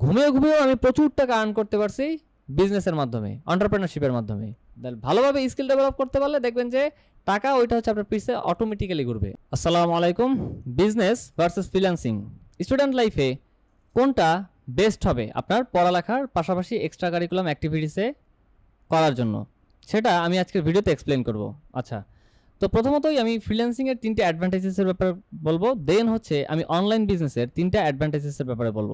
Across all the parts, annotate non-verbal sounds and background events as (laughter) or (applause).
ঘুমিয়ে ঘুমিয়েও আমি প্রচুর টাকা আর্ন করতে পারছি বিজনেসের মাধ্যমে অন্টারপ্রেনারশিপের মাধ্যমে। তাহলে ভালোভাবে স্কিল ডেভেলপ করতে পারলে দেখবেন যে টাকা ওইটা হচ্ছে আপনার পিছে অটোমেটিক্যালি ঘুরবে। আসসালামু আলাইকুম বিজনেস ভার্সেস ফ্রিল্যান্সিং স্টুডেন্ট লাইফে কোনটা বেস্ট হবে আপনার পড়ালেখার পাশাপাশি এক্সট্রা কারিকুলাম অ্যাক্টিভিটিসে করার জন্য? সেটা আমি আজকের ভিডিওতে এক্সপ্লেন করব। আচ্ছা তো প্রথমতই আমি ফ্রিল্যান্সিংয়ের তিনটে অ্যাডভান্টেজেসের ব্যাপারে বলব দেন হচ্ছে আমি অনলাইন বিজনেসের তিনটে অ্যাডভান্টেজেসের ব্যাপারে বলব।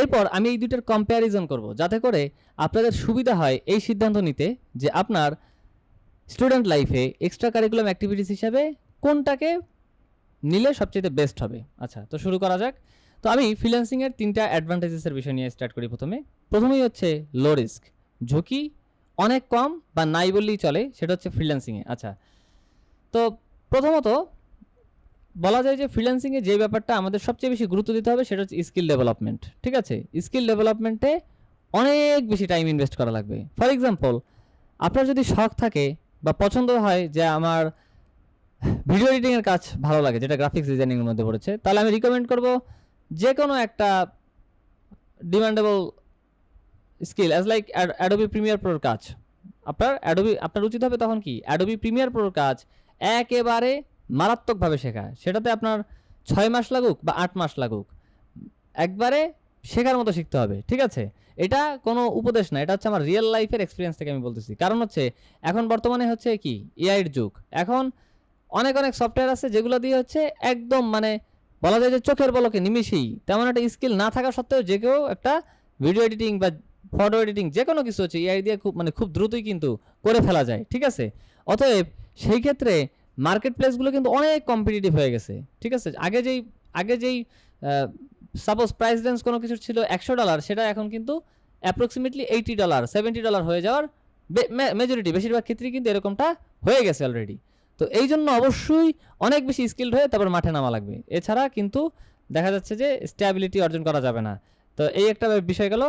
এরপর আমি এই দুইটার কম্প্যারিজন করব, যাতে করে আপনাদের সুবিধা হয় এই সিদ্ধান্ত নিতে যে আপনার স্টুডেন্ট লাইফে এক্সট্রা কারিকুলাম অ্যাক্টিভিটিস হিসাবে কোনটাকে নিলে সবচেয়ে বেস্ট হবে। আচ্ছা তো শুরু করা যাক। তো আমি ফ্রিল্যান্সিংয়ের তিনটা অ্যাডভান্টেজেসের বিষয় নিয়ে স্টার্ট করি প্রথমে। প্রথমেই হচ্ছে লো রিস্ক ঝুঁকি অনেক কম বা নাই বললেই চলে, সেটা হচ্ছে ফ্রিল্যান্সিংয়ে আচ্ছা তো প্রথমত বলা যায় যে ফ্রিল্যান্সিংয়ে যে ব্যাপারটা আমাদের সবচেয়ে বেশি গুরুত্ব দিতে হবে সেটা হচ্ছে স্কিল ডেভেলপমেন্ট ঠিক আছে? স্কিল ডেভেলপমেন্টে অনেক বেশি টাইম ইনভেস্ট করা লাগবে। ফর এক্সাম্পল আপনার যদি শখ থাকে বা পছন্দ হয় যে আমার ভিডিও এডিটিংয়ের কাজ ভালো লাগে, যেটা গ্রাফিক্স ডিজাইনিংয়ের মধ্যে পড়েছে, তাহলে আমি রিকমেন্ড করব যে কোনো একটা demandable skill as like Adobe Premiere প্রোর কাজ। আপনার অ্যাডোবি আপনার উচিত হবে তখন কি? অ্যাডোবি প্রিমিয়ার প্রোর কাজ একেবারে মারাত্মকভাবে শেখা সেটাতে আপনার ছয় মাস লাগুক বা আট মাস লাগুক, একবারে শেখার মতো শিখতে হবে, ঠিক আছে? এটা কোনো উপদেশ না, এটা হচ্ছে আমার রিয়েল লাইফের এক্সপিরিয়েন্স থেকে আমি বলতেছি। কারণ হচ্ছে, এখন বর্তমানে হচ্ছে কি এআইয়ের যুগ। এখন অনেক অনেক সফটওয়্যার আছে যেগুলো দিয়ে হচ্ছে একদম মানে বলা যায় যে চোখের বলকে নিমিশেই তেমন একটা স্কিল না থাকা সত্ত্বেও যে কেউ একটা ভিডিও এডিটিং বা ফটো এডিটিং যে কোনো কিছু হচ্ছে এআই দিয়ে খুব মানে খুব দ্রুতই কিন্তু করে ফেলা যায়, ঠিক আছে? অতএব সেই ক্ষেত্রে মার্কেট প্লেসগুলো কিন্তু অনেক কম্পিটিটিভ হয়ে গেছে, ঠিক আছে? আগে যেই আগে যেই সাপোজ প্রাইস রেঞ্জ কোনো কিছু ছিল একশো ডলার সেটা এখন কিন্তু approximately eighty dollar seventy dollar হয়ে যাওয়ার মেজরিটি বেশিরভাগ ক্ষেত্রেই কিন্তু এরকমটা হয়ে গেছে অলরেডি তো এই জন্য অবশ্যই অনেক বেশি স্কিল্ড হয়ে তারপর মাঠে নামা লাগবে। এছাড়া কিন্তু দেখা যাচ্ছে যে স্ট্যাবিলিটি অর্জন করা যাবে না। তো এই একটা বিষয় গেল।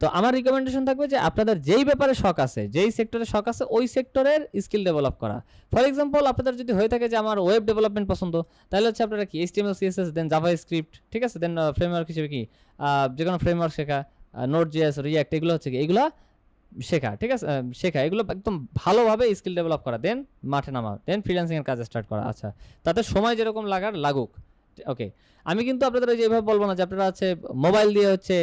তো আমার রিকমেন্ডেশন থাকবে যে আপনাদের যেই ব্যাপারে শখ আছে, যেই সেক্টরে শখ আছে, ওই সেক্টরের স্কিল ডেভেলপ করা। ফর এক্সাম্পল আপনাদের যদি হয়ে থাকে যে আমার ওয়েব ডেভেলপমেন্ট পছন্দ, তাহলে হচ্ছে আপনারা কি HTML CSS then JavaScript ঠিক আছে? দেন ফ্রেমওয়ার্ক হিসেবে কি যে কোনো ফ্রেমওয়ার্ক শেখা নোট জিএস রিয়াক্ট এগুলো হচ্ছে কি, এগুলো শেখা, ঠিক আছে? শেখা, এগুলো একদম ভালোভাবে স্কিল ডেভেলপ করা দেন মাঠে নামা দেন ফ্রিল্যান্সিংয়ের কাজ স্টার্ট করা আচ্ছা। তাতে সময় যেরকম লাগার, লাগুক। ওকে আমি কিন্তু আপনাদের ওই যে এভাবে বলব না যে আপনারা হচ্ছে মোবাইল দিয়ে হচ্ছে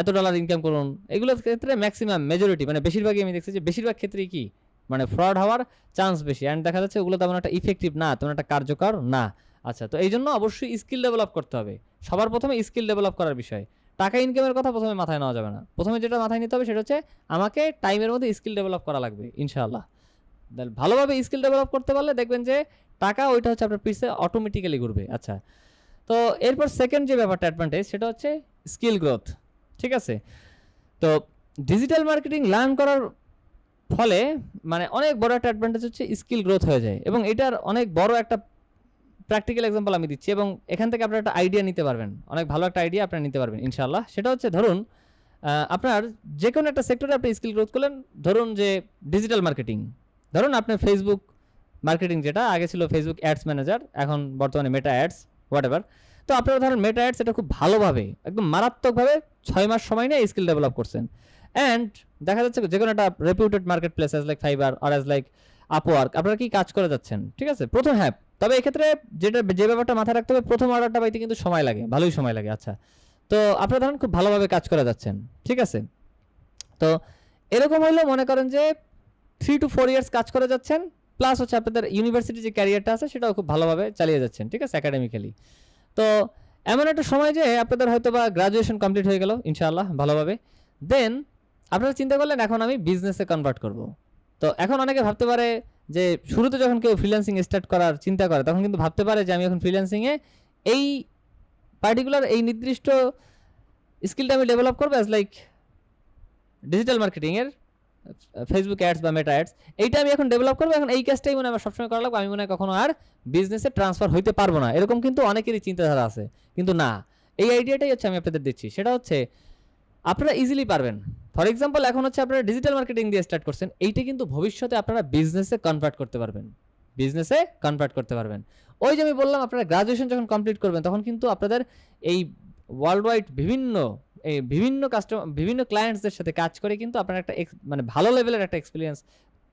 এত ডলার ইনকাম করুন। এগুলোর ক্ষেত্রে ম্যাক্সিমাম মেজরিটি মানে বেশিরভাগই আমি দেখছি যে বেশিরভাগ ক্ষেত্রেই কি? মানে ফ্রড হওয়ার চান্স বেশি। অ্যান্ড দেখা যাচ্ছে ওগুলো তেমন একটা ইফেক্টিভ না, তেমন একটা কার্যকর না। আচ্ছা তো এই জন্য অবশ্যই স্কিল ডেভেলপ করতে হবে। সবার প্রথমে স্কিল ডেভেলপ করার বিষয়। টাকা ইনকামের কথা প্রথমে মাথায় নেওয়া যাবে না। প্রথমে যেটা মাথায় নিতে হবে সেটা হচ্ছে আমাকে টাইমের মধ্যে স্কিল ডেভেলপ করা লাগবে, ইনশাআল্লাহ। ভালোভাবে স্কিল ডেভেলপ করতে পারলে দেখবেন যে টাকা ওইটা হচ্ছে আপনার পিসে অটোমেটিক্যালি ঘুরবে আচ্ছা। তো এরপর সেকেন্ড যে ব্যাপারটা অ্যাডভান্টেজ সেটা হচ্ছে স্কিল গ্রোথ ঠিক আছে? তো ডিজিটাল মার্কেটিং লার্ন করার ফলে মানে অনেক বড় একটা অ্যাডভান্টেজ হচ্ছে স্কিল গ্রোথ হয়ে যায় এবং এটার অনেক বড় একটা প্র্যাকটিক্যাল এক্সাম্পল আমি দিচ্ছি এবং এখান থেকে আপনারা একটা আইডিয়া নিতে পারবেন, অনেক ভালো একটা আইডিয়া আপনারা নিতে পারবেন ইনশাল্লাহ সেটা হচ্ছে ধরুন আপনার যে কোনো একটা সেক্টরে আপনি স্কিল গ্রোথ করলেন, ধরুন যে ডিজিটাল মার্কেটিং ধরুন আপনি ফেসবুক মার্কেটিং যেটা, আগে ছিল ফেসবুক অ্যাডস ম্যানেজার এখন বর্তমানে মেটা অ্যাডস হোয়াট এভার তো আপনারা ধরেন মেটা অ্যাডস এটা খুব ভালোভাবে, একদম মারাত্মকভাবে ছয় মাস সময় নিয়ে স্কিল ডেভেলপ করছেন। অ্যান্ড দেখা যাচ্ছে যে কোনো একটা reputed marketplace as like Fiverr আর অ্যাজ লাইক আপওয়ার্ক আপনারা কি কাজ করে যাচ্ছেন? ঠিক আছে? প্রথম হ্যাঁ তবে এক্ষেত্রে যেটা, যে ব্যাপারটা মাথায় রাখতে হবে, প্রথম অর্ডারটা পাইতে কিন্তু সময় লাগে, ভালোই সময় লাগে আচ্ছা। তো আপনারা ধরেন খুব ভালোভাবে কাজ করে যাচ্ছেন, ঠিক আছে? তো এরকম হইলেও মনে করেন যে থ্রি টু ফোর ইয়ার্স কাজ করে যাচ্ছেন প্লাস হচ্ছে আপনাদের ইউনিভার্সিটি যে ক্যারিয়ারটা আছে, সেটাও খুব ভালোভাবে চালিয়ে যাচ্ছেন, ঠিক আছে একাডেমিক্যালি তো এমন একটা সময় যে আপনাদের হয়তো বা গ্রাজুয়েশন কমপ্লিট হয়ে গেল, ইনশাআল্লাহ, ভালোভাবে। দেন আপনারা চিন্তা করলেন, এখন আমি বিজনেসে কনভার্ট করব। তো এখন অনেকে ভাবতে পারে যে শুরুতে যখন কেউ ফ্রিল্যান্সিং স্টার্ট করার চিন্তা করে, তখন কিন্তু ভাবতে পারে যে আমি এখন ফ্রিল্যান্সিংয়ে এই পার্টিকুলার এই নির্দিষ্ট স্কিলটা আমি ডেভেলপ করব অ্যাজ লাইক ডিজিটাল মার্কেটিংয়ের ফেসবুক অ্যাডস বা মেটা অ্যাডস এইটা আমি এখন ডেভেলপ করব। এখন এই কাজটাই মনে আমার সবসময় করা লাগবে। আমি মনে হয় কখনো আর বিজনেসে ট্রান্সফার হইতে পারব না। এরকম কিন্তু অনেকেরই চিন্তাধারা আছে। কিন্তু না, এই আইডিয়াটাই হচ্ছে আমি আপনাদের দিচ্ছি। সেটা হচ্ছে, আপনারা ইজিলি পারবেন। ফর এক্সাম্পল এখন হচ্ছে আপনারা ডিজিটাল মার্কেটিং দিয়ে স্টার্ট করছেন। এইটা কিন্তু ভবিষ্যতে আপনারা বিজনেসে কনভার্ট করতে পারবেন। বিজনেসে কনভার্ট করতে পারবেন। ওই যে আমি বললাম, আপনারা গ্রাজুয়েশন যখন কমপ্লিট করবেন, তখন কিন্তু আপনাদের এই ওয়ার্ল্ড ওয়াইড বিভিন্ন এই বিভিন্ন কাস্টমার বিভিন্ন ক্লায়েন্টসদের সাথে কাজ করে কিন্তু আপনার একটা মানে ভালো লেভেলের একটা এক্সপিরিয়েন্স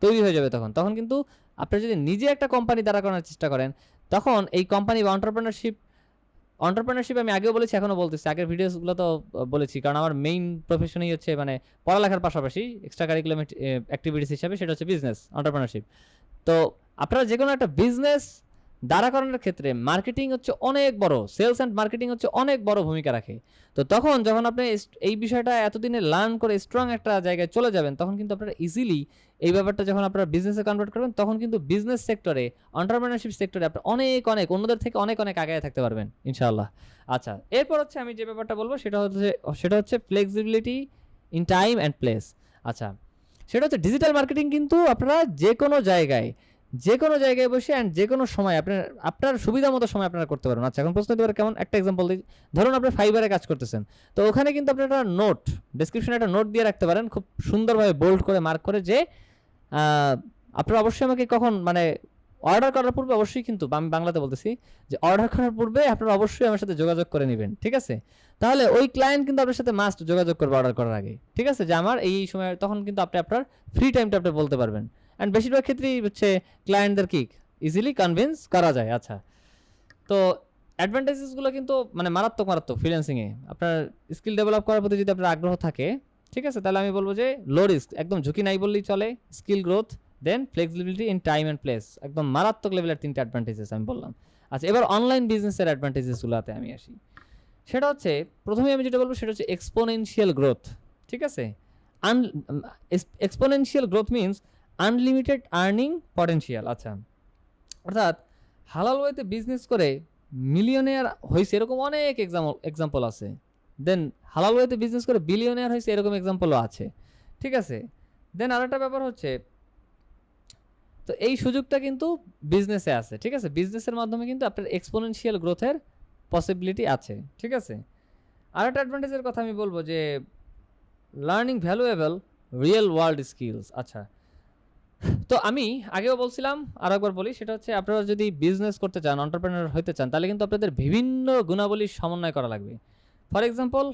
তৈরি হয়ে যাবে তখন। তখন কিন্তু আপনি যদি নিজে একটা কোম্পানি দাঁড়া করানোর চেষ্টা করেন, তখন এই কোম্পানি বা অন্টারপ্রেনারশিপ অন্টারপ্রেনারশিপ আমি আগেও বলেছি, এখনও বলতেছি। আগের ভিডিওসগুলো তো বলেছি। কারণ আমার মেইন প্রফেশনই হচ্ছে মানে পড়ালেখার পাশাপাশি এক্সট্রা কারিকুলাম অ্যাক্টিভিটিস হিসাবে সেটা হচ্ছে বিজনেস অন্টারপ্রেনারশিপ তো আপনারা যে কোনো একটা বিজনেস দাঁড়া করানোর ক্ষেত্রে মার্কেটিং হচ্ছে অনেক বড় সেলস অ্যান্ড মার্কেটিং হচ্ছে অনেক বড় ভূমিকা রাখে। তো তখন যখন আপনি এই বিষয়টা এতদিনে লার্ন করে স্ট্রং একটা জায়গায় চলে যাবেন, তখন কিন্তু আপনারা ইজিলি এই ব্যাপারটা যখন আপনারা বিজনেসে কনভার্ট করবেন, তখন কিন্তু বিজনেস সেক্টরে অন্টারপ্রেনারশিপ সেক্টরে আপনি অনেক অনেক, অন্যদের থেকে অনেক অনেক আগে থাকতে পারবেন, ইনশাআল্লাহ। আচ্ছা এরপর হচ্ছে আমি যে ব্যাপারটা বলব, সেটা হচ্ছে সেটা হচ্ছে flexibility in time and place আচ্ছা সেটা হচ্ছে ডিজিটাল মার্কেটিং কিন্তু আপনারা যে কোনো জায়গায় যে কোনো জায়গায় বসে অ্যান্ড যে কোনো সময় আপনার আপনার সুবিধা মতো সময় আপনারা করতে পারবেন। আচ্ছা এখন প্রশ্ন হতে পারে কেমন? একটা এক্সাম্পল দিই। ধরুন আপনি ফাইবারে কাজ করতেছেন। তো ওখানে কিন্তু আপনি একটা নোট ডেসক্রিপশনে একটা নোট দিয়ে রাখতে পারেন, খুব সুন্দরভাবে বোল্ড করে মার্ক করে যে আপনারা অবশ্যই আমাকে কখন মানে অর্ডার করার পূর্বে অবশ্যই কিন্তু আমি বাংলাতে বলতেছি যে অর্ডার করার পূর্বে আপনারা অবশ্যই আমার সাথে যোগাযোগ করে নেবেন, ঠিক আছে? তাহলে ওই ক্লায়েন্ট কিন্তু আপনার সাথে মাস্ট যোগাযোগ করবে অর্ডার করার আগে, ঠিক আছে? যে আমার এই সময়, তখন কিন্তু আপনি আপনার ফ্রি টাইমটা আপনি বলতে পারবেন। অ্যান্ড বেশিরভাগ ক্ষেত্রেই হচ্ছে ক্লায়েন্টদের কি? ইজিলি কনভিন্স করা যায় আচ্ছা। তো অ্যাডভান্টেজেসগুলো কিন্তু মানে মারাত্মক মারাত্মক ফ্রিল্যান্সিংয়ে আপনার স্কিল ডেভেলপ করার প্রতি যদি আপনার আগ্রহ থাকে, ঠিক আছে? তাহলে আমি বলব যে লো রিস্ক একদম ঝুঁকি নাই বললেই চলে। Skill growth then flexibility in time and place একদম মারাত্মক লেভেলের তিনটে অ্যাডভান্টেজেস আমি বললাম। আচ্ছা এবার অনলাইন বিজনেসের অ্যাডভান্টেজেসগুলোতে আমি আসি। সেটা হচ্ছে প্রথমে আমি যেটা বলব সেটা হচ্ছে এক্সপোনেনশিয়াল গ্রোথ ঠিক আছে? আন exponential growth means unlimited earning potential আচ্ছা। অর্থাৎ হালাল ওয়েতে বিজনেস করে মিলিয়নেয়ার হয়েছে এরকম অনেক এক্সাম্পল এক্সাম্পল আছে। দেন হালাল ওয়েতে বিজনেস করে বিলিয়নেয়ার হয়েছে এরকম এক্সাম্পলও আছে। ঠিক আছে? দেন আরেকটা ব্যাপার হচ্ছে, তো এই সুযোগটা কিন্তু বিজনেসে আছে, ঠিক আছে? বিজনেসের মাধ্যমে কিন্তু আপনার এক্সপোনেনশিয়াল গ্রোথের পসিবিলিটি আছে, ঠিক আছে? আরেকটা অ্যাডভান্টেজের কথা আমি বলব যে learning valuable real world skills আচ্ছা। তো আমি আগেও বলছিলাম, আর একবার বলি, সেটা হচ্ছে আপনারা যদি বিজনেস করতে চান অন্টারপ্রেনার হতে চান, তাহলে কিন্তু আপনাদের বিভিন্ন গুণাবলীর সমন্বয় করা লাগবে। ফর এক্সাম্পল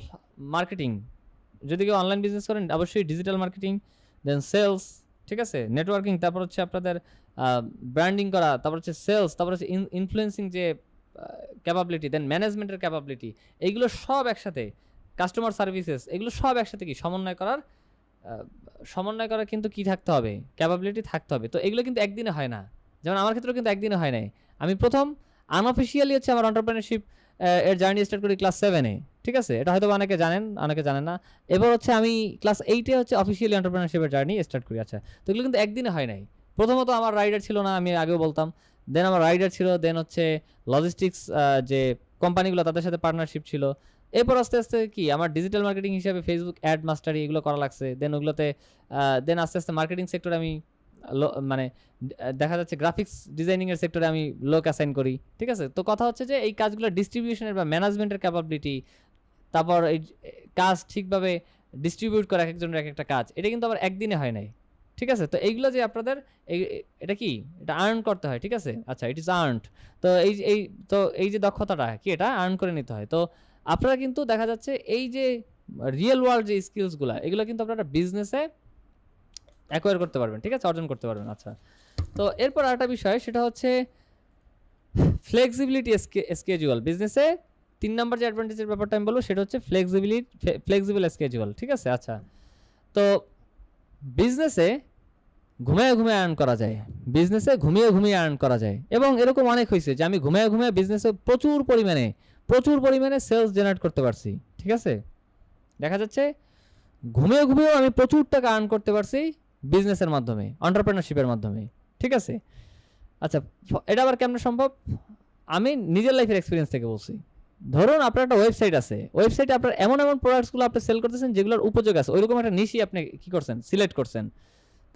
মার্কেটিং যদি কেউ অনলাইন বিজনেস করেন, অবশ্যই ডিজিটাল মার্কেটিং দেন সেলস ঠিক আছে? নেটওয়ার্কিং তারপর হচ্ছে আপনাদের ব্র্যান্ডিং করা, তারপর হচ্ছে সেলস তারপর হচ্ছে ইনফ্লুয়েন্সিং যে ক্যাপাবিলিটি দেন ম্যানেজমেন্টের ক্যাপাবিলিটি এইগুলো সব একসাথে কাস্টমার সার্ভিসেস এগুলো সব একসাথে কি? সমন্বয় করার সমন্বয় করার কিন্তু কি থাকতে হবে? ক্যাপাবিলিটি থাকতে হবে। তো এগুলো কিন্তু একদিনে হয় না। যেমন আমার ক্ষেত্রেও কিন্তু একদিনে হয় নাই। আমি প্রথম আনঅফিসিয়ালি হচ্ছে আমার অন্টারপ্রেনারশিপ এর জার্নি স্টার্ট করি ক্লাস সেভেনে ঠিক আছে? এটা হয়তো অনেকে জানেন অনেকে জানেন না। এবার হচ্ছে আমি ক্লাস এইটে হচ্ছে অফিসিয়ালি অন্টারপ্রেনারশিপের জার্নি স্টার্ট করি। আচ্ছা তো এগুলো কিন্তু একদিনে হয় নাই। প্রথমত আমার রাইডার ছিল না, আমি আগেও বলতাম। দেন আমার রাইডার ছিল দেন হচ্ছে লজিস্টিক্স যে কোম্পানিগুলো তাদের সাথে পার্টনারশিপ ছিল। এরপর আস্তে আস্তে কি? আমার ডিজিটাল মার্কেটিং হিসাবে ফেসবুক অ্যাড মাস্টারি এগুলো করা লাগছে। দেন ওগুলোতে দেন আস্তে আস্তে মার্কেটিং সেক্টরে আমি মানে দেখা যাচ্ছে গ্রাফিক্স ডিজাইনিংয়ের সেক্টরে আমি লোক অ্যাসাইন করি। ঠিক আছে? তো কথা হচ্ছে যে এই কাজগুলো ডিস্ট্রিবিউশনের বা ম্যানেজমেন্টের ক্যাপাবিলিটি তারপর এই কাজ ঠিকভাবে ডিস্ট্রিবিউট করা এক একজনের এক একটা কাজ, এটা কিন্তু আবার একদিনে হয় নাই। ঠিক আছে? তো এইগুলো যে আপনাদের এটা কি? এটা আর্ন করতে হয়, ঠিক আছে? আচ্ছা ইট ইজ আর্নড তো এই এই, তো এই যে দক্ষতাটা, কি এটা? আর্ন করে নিতে হয়। তো আপনারা কিন্তু দেখা যাচ্ছে এই যে রিয়েল ওয়ার্ল্ড যে স্কিলসগুলো এগুলো কিন্তু আপনারা বিজনেসে অ্যাকোয়ার করতে পারবেন, ঠিক আছে? অর্জন করতে পারবেন। আচ্ছা তো এরপর আরেকটা বিষয়, সেটা হচ্ছে ফ্লেক্সিবিলিটি স্কেজুয়াল বিজনেসে তিন নম্বর যে অ্যাডভান্টেজের ব্যাপারটা আমি বলব, সেটা হচ্ছে ফ্লেক্সিবিলিটি ফ্লেক্সিবল স্কেজুয়াল ঠিক আছে? আচ্ছা তো বিজনেসে ঘুমিয়ে ঘুমিয়ে আর্ন করা যায়। বিজনেসে ঘুমিয়ে ঘুমিয়ে আর্ন করা যায়। এবং এরকম অনেক হয়েছে যে আমি ঘুমিয়ে ঘুমিয়ে বিজনেসে প্রচুর পরিমাণে প্রচুর পরিমাণে সেলস জেনারেট করতে পারছি, ঠিক আছে? দেখা যাচ্ছে ঘুমিয়ে ঘুমিয়েও আমি প্রচুর টাকা আর্ন করতে পারছি বিজনেসের মাধ্যমে অন্টারপ্রেনারশিপের মাধ্যমে, ঠিক আছে? আচ্ছা এটা আবার কেমন সম্ভব? আমি নিজের লাইফের এক্সপিরিয়েন্স থেকে বলছি। ধরুন আপনার একটা ওয়েবসাইট আছে ওয়েবসাইটে আপনার এমন এমন প্রোডাক্টসগুলো আপনি সেল করতেছেন যেগুলোর উপযোগ আছে, ওইরকম একটা নিশি আপনি কী করছেন? সিলেক্ট করছেন।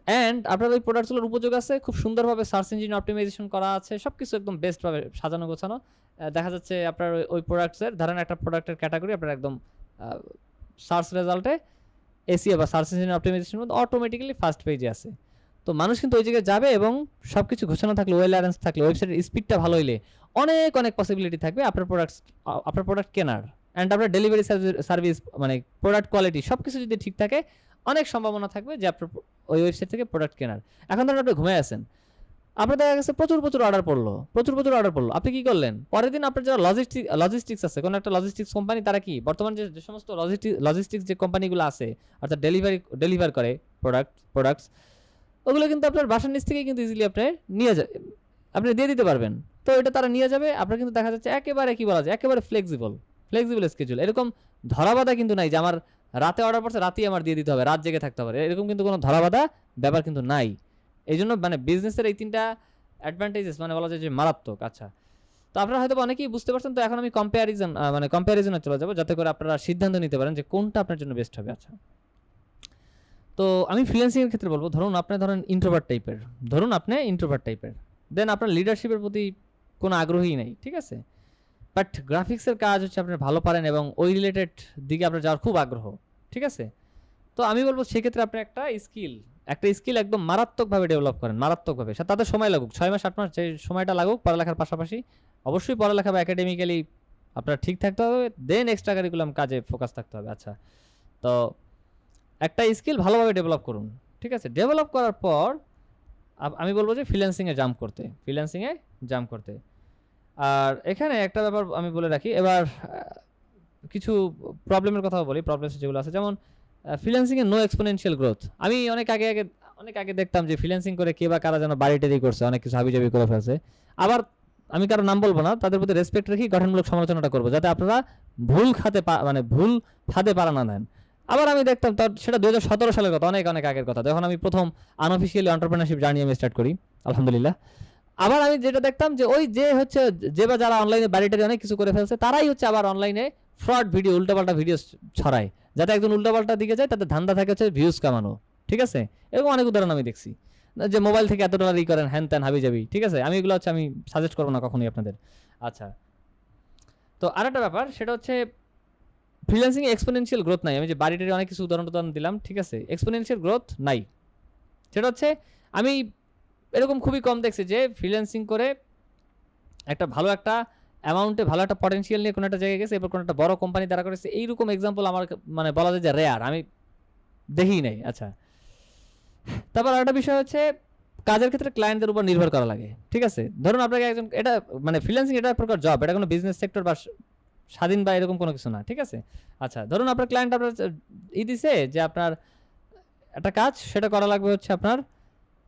অ্যান্ড আপনার ওই প্রোডাক্টসগুলোর উপযোগ আছে, খুব সুন্দরভাবে সার্চ ইঞ্জিন অপটিমাইজেশন করা আছে সব কিছু একদম বেস্টভাবে সাজানো গোছানো। দেখা যাচ্ছে আপনার ওই- ওই প্রোডাক্টসের ধরেন একটা প্রোডাক্টের ক্যাটাগরি আপনার একদম সার্চ রেজাল্টে এসিও বা সার্চ ইঞ্জিন অপটিমাইজেশন মধ্যে অটোমেটিক্যালি ফার্স্ট পেজে আছে তো মানুষ কিন্তু ওই জায়গায় যাবে এবং সব কিছু ঘোষণা থাকলে ওয়েল অ্যারেঞ্জ থাকলে ওয়েবসাইটের স্পিডটা ভালো হইলে অনেক অনেক পসিবিলিটি থাকবে আপনার প্রোডাক্টস আপনার প্রোডাক্ট কেনার। অ্যান্ড আপনার ডেলিভারি সার্ভিস মানে প্রোডাক্ট কোয়ালিটি সব কিছু যদি ঠিক থাকে অনেক সম্ভাবনা থাকবে যে আপনার ওই ওয়েবসাইট থেকে প্রোডাক্ট কেনার। এখন ধরুন আপনি ঘুমিয়ে আছেন। আপনার দেখা গেছে প্রচুর প্রচুর অর্ডার পড়ল। প্রচুর প্রচুর অর্ডার পড়ল। আপনি কি করলেন? পরের দিন আপনার যারা লজিস্টিক লজিস্টিক্স আছে, কোনো একটা লজিস্টিক্স কোম্পানি তারা কি? বর্তমান যে সমস্ত লজিস্টিক লজিস্টিক্স যে কোম্পানিগুলো আছে, অর্থাৎ ডেলিভারি ডেলিভার করে প্রোডাক্ট প্রোডাক্টস ওগুলো কিন্তু আপনার বাসার নিচ থেকেই কিন্তু ইজিলি আপনি নিয়ে যা, আপনি দিয়ে দিতে পারবেন। তো এটা তারা নিয়ে যাবে। আপনার কিন্তু দেখা যাচ্ছে একেবারে কি বলা যায়? একেবারে ফ্লেক্সিবল ফ্লেক্সিবল স্কেজুল এরকম ধরাবাধা কিন্তু নাই যে আমার রাতে অর্ডার পড়ছে, রাতেই আমার দিয়ে দিতে হবে, রাত জেগে থাকতে হবে। এরকম কিন্তু কোনো ধরাবাধা ব্যাপার কিন্তু নাই। এই জন্য মানে বিজনেসের এই তিনটা অ্যাডভান্টেজেস মানে বলা যায় যে মারাত্মক আচ্ছা। তো আপনারা হয়তো অনেকেই বুঝতে পারছেন, তো এখন আমি কম্প্যারিজন মানে কম্প্যারিজনে চলে যাব, যাতে করে আপনারা সিদ্ধান্ত নিতে পারেন যে কোনটা আপনার জন্য বেস্ট হবে আচ্ছা। তো আমি ফ্রিল্যান্সিংয়ের ক্ষেত্রে বলব, ধরুন আপনি ধরেন ইন্ট্রোভার্ট টাইপের ধরুন আপনি ইন্ট্রোভার্ট টাইপের দেন আপনার লিডারশিপের প্রতি কোনো আগ্রহী নেই, ঠিক আছে? বাট গ্রাফিক্সের কাজ হচ্ছে আপনি ভালো পারেন এবং ওই রিলেটেড দিকে আপনার যাওয়ার খুব আগ্রহ, ঠিক আছে? তো আমি বলব সেক্ষেত্রে আপনি একটা স্কিল একটা স্কিল একদম মারাত্মকভাবে ডেভেলপ করেন, মারাত্মকভাবে। তাদের সময় লাগুক, ছয় মাস, আট মাস, যে সময়টা লাগুক, পড়ালেখার পাশাপাশি। অবশ্যই পড়ালেখা বা একাডেমিক্যালি আপনার ঠিক থাকতে হবে দেন এক্সট্রা কারিকুলাম কাজে ফোকাস থাকতে হবে আচ্ছা। তো একটা স্কিল ভালোভাবে ডেভেলপ করুন, ঠিক আছে? ডেভেলপ করার পর আমি বলব যে ফ্রিল্যান্সিংয়ে জাম্প করতে ফ্রিল্যান্সিংয়ে জাম্প করতে। আর এখানে একটা ব্যাপার আমি বলে রাখি, এবার কিছু প্রবলেমের কথাও বলি প্রবলেমস যেগুলো আছে। যেমন ফ্রিল্যান্সিংয়ে নো এক্সপোনেনশিয়াল গ্রোথ আমি অনেক আগে আগে, অনেক আগে দেখতাম যে ফ্রিল্যান্সিং করে কে বা কারা যেন বাড়ি টেরি করছে, অনেক কিছু হাবিজাবি করে ফেলছে। আবার আমি কারও নাম বলব না, তাদের প্রতি রেসপেক্ট রেখেই গঠনমূলক সমালোচনাটা করব, যাতে আপনারা ভুল খাতে মানে ভুল ফাঁদে পারা না দেন। আবার আমি দেখতাম তার, সেটা দু হাজার সতেরো সালের কথা, অনেক অনেক আগের কথা। যখন আমি প্রথম আনঅফিসিয়ালি অন্টারপ্রেনারশিপ জার্নি আমি স্টার্ট করি, আলহামদুলিল্লাহ। আবার আমি যেটা দেখতাম যে ওই যে হচ্ছে যে বা যারা অনলাইনে বাড়িটারি অনেক কিছু করে ফেলছে, তারাই হচ্ছে আবার অনলাইনে ফ্রড ভিডিও উল্টাপাল্টা ভিডিও ছড়ায়। যাতে একজন উল্টাপাল্টা দিকে যায় তাদের ধান্দা থাকে হচ্ছে ভিউজ কামানো। ঠিক আছে? এরকম অনেক উদাহরণ আমি দেখছি। যে মোবাইল থেকে এত ডলার ই করেন, হ্যান ত্যান হাবি যাবি ঠিক আছে? আমি এগুলো হচ্ছে আমি সাজেস্ট করব না কখনোই আপনাদের। আচ্ছা। তো আর একটা ব্যাপার, সেটা হচ্ছে ফ্রিল্যান্সিং এক্সপোনেনশিয়াল গ্রোথ নাই। আমি যে বাড়িটারি অনেক কিছু উদাহরণ উদাহরণ দিলাম, ঠিক আছে? এক্সপোনেনশিয়াল গ্রোথ নাই। সেটা হচ্ছে আমি এরকম খুবই কম দেখছি যে ফ্রিল্যান্সিং করে একটা ভালো একটা অ্যামাউন্টে ভালো একটা পটেনশিয়াল নিয়ে কোনো একটা জায়গায় গেছে, এরপর কোনো একটা বড় কোম্পানি দ্বারা করেছে। এইরকম এক্সাম্পল আমার মানে বলা যায় যে রেয়ার আমি দেখি নাই। আচ্ছা। তারপর আরেকটা বিষয় হচ্ছে কাজের ক্ষেত্রে ক্লায়েন্টদের উপর নির্ভর করা লাগে, ঠিক আছে? ধরুন আপনাকে একজন, এটা মানে ফ্রিল্যান্সিং এটা এক প্রকার জব এটা কোনো বিজনেস সেক্টর বা স্বাধীন বা এরকম কোনো কিছু না, ঠিক আছে? আচ্ছা ধরুন আপনার ক্লায়েন্ট আপনার, ই দিছে যে আপনার একটা কাজ, সেটা করা লাগবে হচ্ছে আপনার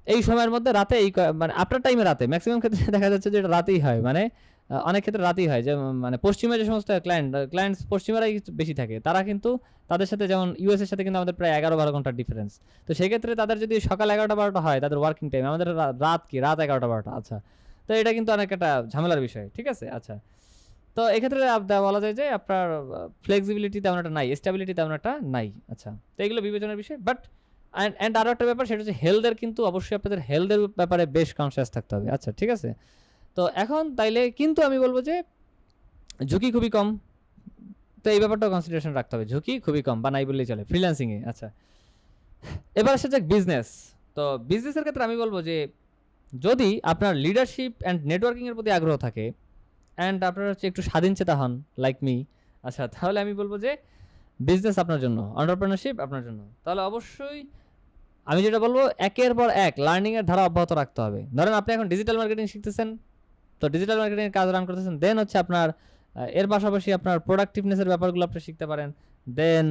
এই সময়ের মধ্যে রাতে এই মানে আপনার টাইমে রাতে। ম্যাক্সিমাম ক্ষেত্রে (laughs) দেখা যাচ্ছে যে এটা রাতেই হয়। মানে অনেক ক্ষেত্রে রাতেই হয়। যে মানে পশ্চিমে যে সমস্ত ক্লায়েন্ট ক্লায়েন্টস পশ্চিমেরাই বেশি থাকে। তারা কিন্তু তাদের সাথে যেমন ইউএস এর সাথে কিন্তু আমাদের প্রায় এগারো বারো ঘণ্টার ডিফারেন্স তো সেক্ষেত্রে তাদের যদি সকাল এগারোটা বারোটা হয়, তাদের ওয়ার্কিং টাইম আমাদের রাত কি? রাত এগারোটা বারোটা। আচ্ছা। তো এটা কিন্তু অনেক একটা ঝামেলার বিষয়। ঠিক আছে? আচ্ছা। তো এক্ষেত্রে বলা যায় যে আপনার ফ্লেক্সিবিলিটি তেমন একটা নাই স্টেবিলিটি তেমন একটা নাই। আচ্ছা। তো এগুলো বিবেচনার বিষয়। বাট অ্যান্ড আরও একটা ব্যাপার, সেটা হচ্ছে হেলথের কিন্তু অবশ্যই আপনাদের হেলদের ব্যাপারে বেশ কনসিয়াস থাকতে হবে। আচ্ছা ঠিক আছে? তো এখন তাইলে কিন্তু আমি বলব যে, ঝুঁকি খুবই কম। তো এই ব্যাপারটাও কনসিডারেশন রাখতে হবে। ঝুঁকি খুবই কম, বা নাই বললেই চলে ফ্রিল্যান্সিংয়ে আচ্ছা এবার আসা যাক বিজনেস তো বিজনেসের ক্ষেত্রে আমি বলব যে, যদি আপনার লিডারশিপ অ্যান্ড নেটওয়ার্কিংয়ের প্রতি আগ্রহ থাকে অ্যান্ড আপনার হচ্ছে একটু স্বাধীন চেতা হন লাইক মি আচ্ছা তাহলে আমি বলব যে বিজনেস আপনার জন্য অন্টারপ্রেনারশিপ আপনার জন্য। তাহলে অবশ্যই আমি যেটা বলব, একের পর এক লার্নিংয়ের ধারা অব্যাহত রাখতে হবে। ধরেন আপনি এখন ডিজিটাল মার্কেটিং শিখতেছেন, তো ডিজিটাল মার্কেটিংয়ের কাজ রান করতেছেন দেন হচ্ছে আপনার এর পাশাপাশি আপনার প্রোডাক্টিভনেসের ব্যাপারগুলো আপনি শিখতে পারেন। দেন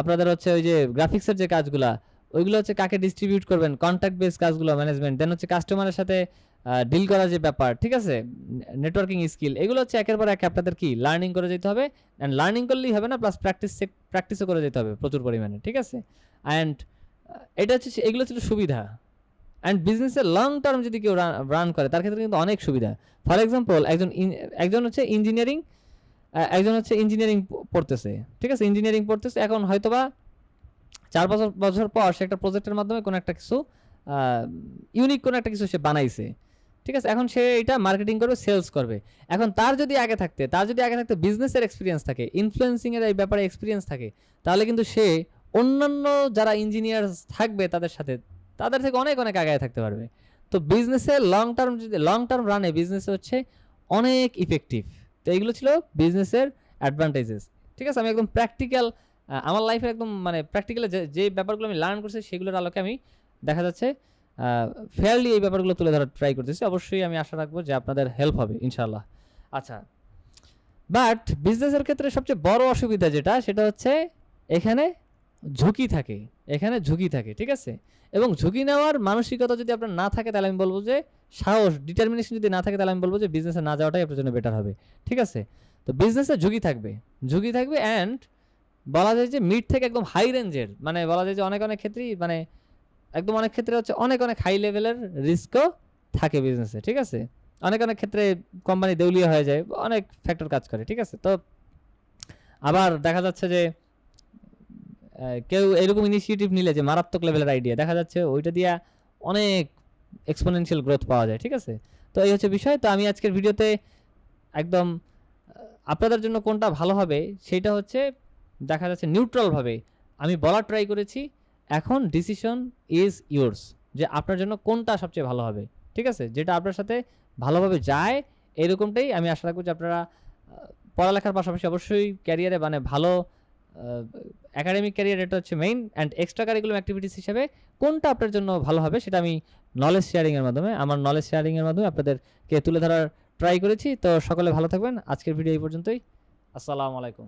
আপনাদের হচ্ছে ওই যে গ্রাফিক্সের যে কাজগুলা, ওইগুলো হচ্ছে কাকে ডিস্ট্রিবিউট করবেন কন্ট্যাক্ট বেস কাজগুলো ম্যানেজমেন্ট দেন হচ্ছে কাস্টমারের সাথে ডিল করার যে ব্যাপার, ঠিক আছে? নেটওয়ার্কিং স্কিল এগুলো হচ্ছে একের পর এক, আপনাদের কি? লার্নিং করে যেতে হবে অ্যান্ড লার্নিং করলেই হবে না প্লাস প্র্যাকটিস প্র্যাকটিসও করে যেতে হবে প্রচুর পরিমাণে, ঠিক আছে? অ্যান্ড এটা হচ্ছে, এগুলো হচ্ছে সুবিধা। অ্যান্ড বিজনেসের লং টার্ম যদি কেউ রান করে, তার ক্ষেত্রে কিন্তু অনেক সুবিধা। ফর এক্সাম্পল একজন একজন হচ্ছে ইঞ্জিনিয়ারিং একজন হচ্ছে ইঞ্জিনিয়ারিং পড়তেছে, ঠিক আছে? ইঞ্জিনিয়ারিং পড়তেছে, এখন হয়তোবা চার বছর বছর পর সে একটা প্রজেক্টের মাধ্যমে কোনো একটা কিছু ইউনিক কোনো একটা কিছু সে বানাইছে। ঠিক আছে? এখন সে এটা মার্কেটিং করবে সেলস করবে। এখন তার যদি আগে থাকতে, তার যদি আগে থাকতে বিজনেসের এক্সপিরিয়েন্স থাকে ইনফ্লুয়েন্সিং এর এই ব্যাপারে এক্সপিরিয়েন্স থাকে, তাহলে কিন্তু সে অন্যান্য যারা ইঞ্জিনিয়ার থাকবে তাদের সাথে, তাদের থেকে অনেক অনেক আগায় থাকতে পারবে। তো বিজনেসে লং টার্ম যদি লং টার্ম রানে বিজনেস হচ্ছে অনেক ইফেক্টিভ তো এইগুলো ছিল বিজনেসের অ্যাডভান্টেজেস ঠিক আছে? আমি একদম প্র্যাকটিক্যাল আমার লাইফের একদম মানে প্র্যাকটিক্যালি যে ব্যাপারগুলো আমি লার্ন করছি, সেগুলোর আলোকে আমি দেখা যাচ্ছে ফেয়ারলি এই ব্যাপারগুলো তুলে ধরার ট্রাই করতেছি। অবশ্যই আমি আশা রাখব যে আপনাদের হেল্প হবে ইনশাল্লাহ আচ্ছা বাট বিজনেসের ক্ষেত্রে সবচেয়ে বড় অসুবিধা যেটা, সেটা হচ্ছে এখানে ঝুঁকি থাকে, এখানে ঝুঁকি থাকে, ঠিক আছে? এবং ঝুঁকি নেওয়ার মানসিকতা যদি আপনার না থাকে, তাহলে আমি বলব যে সাহস ডিটারমিনেশন যদি না থাকে, তাহলে আমি বলব যে বিজনেসে না যাওয়াটাই আপনার জন্য বেটার হবে, ঠিক আছে? তো বিজনেসে ঝুঁকি থাকবে ঝুঁকি থাকবে অ্যান্ড বলা যায় যে মিড থেকে একদম হাই রেঞ্জের মানে বলা যায় যে অনেক অনেক ক্ষেত্রেই মানে একদম অনেক ক্ষেত্রে হচ্ছে অনেক অনেক হাই লেভেলের রিস্কও থাকে বিজনেসে ঠিক আছে? অনেক অনেক ক্ষেত্রে কোম্পানি দেউলিয়া হয়ে যায়, অনেক ফ্যাক্টর কাজ করে, ঠিক আছে? তো আবার দেখা যাচ্ছে যে কেউ এরকম ইনিশিয়েটিভ নিলে যে মারাত্মক লেভেলের আইডিয়া দেখা যাচ্ছে ওইটা দিয়া অনেক এক্সপোনেনশিয়াল গ্রোথ পাওয়া যায়, ঠিক আছে? তো এই হচ্ছে বিষয়, তো আমি আজকের ভিডিওতে একদম আপনাদের জন্য কোনটা ভালো হবে, সেটা হচ্ছে দেখা যাচ্ছে নিউট্রালভাবে আমি বলার ট্রাই করেছি এখন ডিসিশন ইজ ইয়োর্স যে আপনার জন্য কোনটা সবচেয়ে ভালো হবে, ঠিক আছে? যেটা আপনার সাথে ভালোভাবে যায়, এরকমটাই আমি আশা রাখব যে আপনারা পড়ালেখার পাশাপাশি অবশ্যই ক্যারিয়ারে মানে ভালো একাডেমিক ক্যারিয়ার এটা হচ্ছে main and extra curriculum activities হিসেবে কোনটা আপনার জন্য ভালো হবে সেটা আমি নলেজ শেয়ারিংয়ের মাধ্যমে, আমার নলেজ শেয়ারিংয়ের মাধ্যমে আপনাদেরকে তুলে ধরার ট্রাই করেছি। তো সকলে ভালো থাকবেন। আজকের ভিডিও এই পর্যন্তই। আসসালামু আলাইকুম।